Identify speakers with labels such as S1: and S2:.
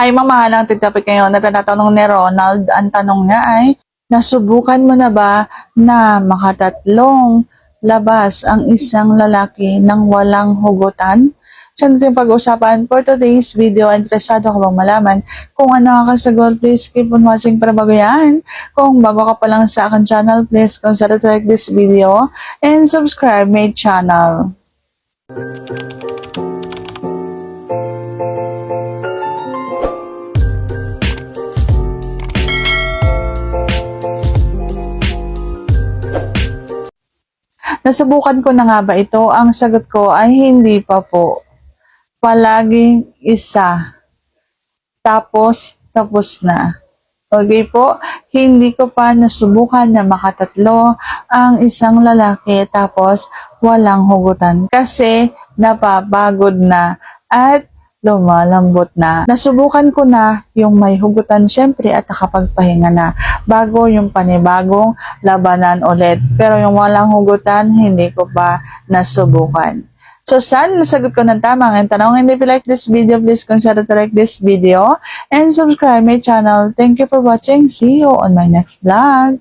S1: Hi, mamahal ang topic ngayon na ni Ronald. Ang tanong niya ay, nasubukan mo na ba na makatatlong labas ang isang lalaki nang walang hugutan? So, ito yung pag-uusapan for today's video. Interesado ka bang malaman kung ano ang kasagot? Please keep on watching para bago yan. Kung bago ka pa lang sa akin channel, please consider to like this video and subscribe my channel. Nasubukan ko na nga ba ito? Ang sagot ko ay hindi pa po. Palaging isa. Tapos, tapos na. Okay po, hindi ko pa nasubukan na makatatlo ang isang lalaki tapos walang hugutan kasi napapagod na at lumalambot na. Nasubukan ko na yung may hugutan syempre at nakapagpahinga na bago yung panibagong labanan ulit. Pero yung walang hugutan, hindi ko pa nasubukan. So, sana nasagot ko ng tama ang tanong. And if you like this video, please consider to like this video and subscribe my channel. Thank you for watching. See you on my next vlog.